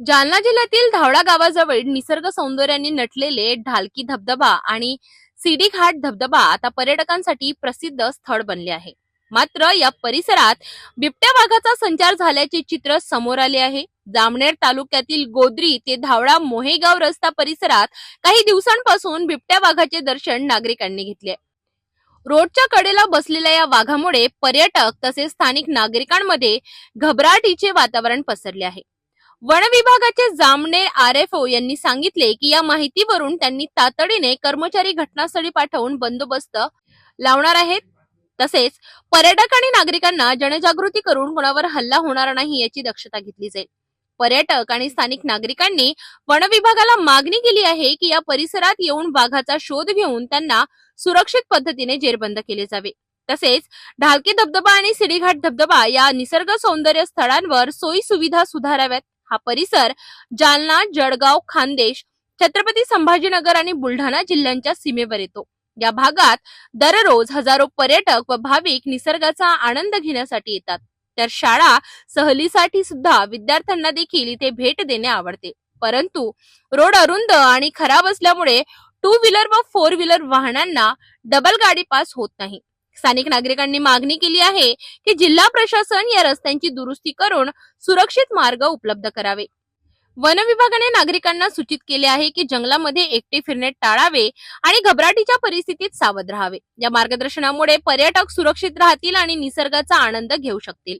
जालना जिल्ह्यातील धावडा गावाजवळ निसर्ग सौंदर्याने नटलेले ढालकी धबधबा आणि सिडी घाट धबधबा आता पर्यटकांसाठी प्रसिद्ध स्थळ बनले आहे. मात्र या परिसरात बिबट्या वाघाचा संचार झाल्याचे चित्र समोर आले आहे. जामनेर तालुक्यातील गोद्री ते धावडा मोहेगाव रस्ता परिसरात काही दिवसांपासून बिबट्या वाघाचे दर्शन नागरिकांनी घेतले आहे. रोडच्या कडेला बसलेल्या या वाघामुळे पर्यटक तसेच स्थानिक नागरिकांमध्ये घबराटीचे वातावरण पसरले आहे. वन विभागाचे जामनेर आर एफ ओ यांनी सांगितले की या माहितीवरून त्यांनी तातडीने कर्मचारी घटनास्थळी पाठवून बंदोबस्त लावणार आहेत. तसेच पर्यटक आणि नागरिकांना जनजागृती करून कोणावर हल्ला होणार नाही याची दक्षता घेतली जाईल. पर्यटक आणि स्थानिक नागरिकांनी वन विभागाला मागणी केली आहे की या परिसरात येऊन वाघाचा शोध घेऊन त्यांना सुरक्षित पद्धतीने जेरबंद केले जावे. तसेच ढालकी धबधबा आणि सिडीघाट धबधबा या निसर्ग सौंदर्य स्थळांवर सोयी सुविधा सुधाराव्यात. हा परिसर जालना जळगाव खानदेश छत्रपती संभाजीनगर आणि बुलढाणा जिल्ह्यांच्या सीमेवर येतो. या भागात दररोज हजारो पर्यटक व भाविक निसर्गाचा आनंद घेण्यासाठी येतात. तर शाळा सहलीसाठी सुद्धा विद्यार्थ्यांना देखील इथे भेट देणे आवडते. परंतु रोड अरुंद आणि खराब असल्यामुळे टू व्हीलर व फोर व्हीलर वाहनांना डबल गाडी पास होत नाही. स्थानिक नागरिकांनी मागणी केली आहे की जिल्हा प्रशासन या रस्त्यांची दुरुस्ती करून सुरक्षित मार्ग उपलब्ध करावे. वन विभागाने नागरिकांना सूचित केले आहे की जंगलामध्ये एकटे फिरणे टाळावे आणि घबराटीच्या परिस्थितीत सावध राहावे. या मार्गदर्शनामुळे पर्यटक सुरक्षित राहतील आणि निसर्गाचा आनंद घेऊ शकतील.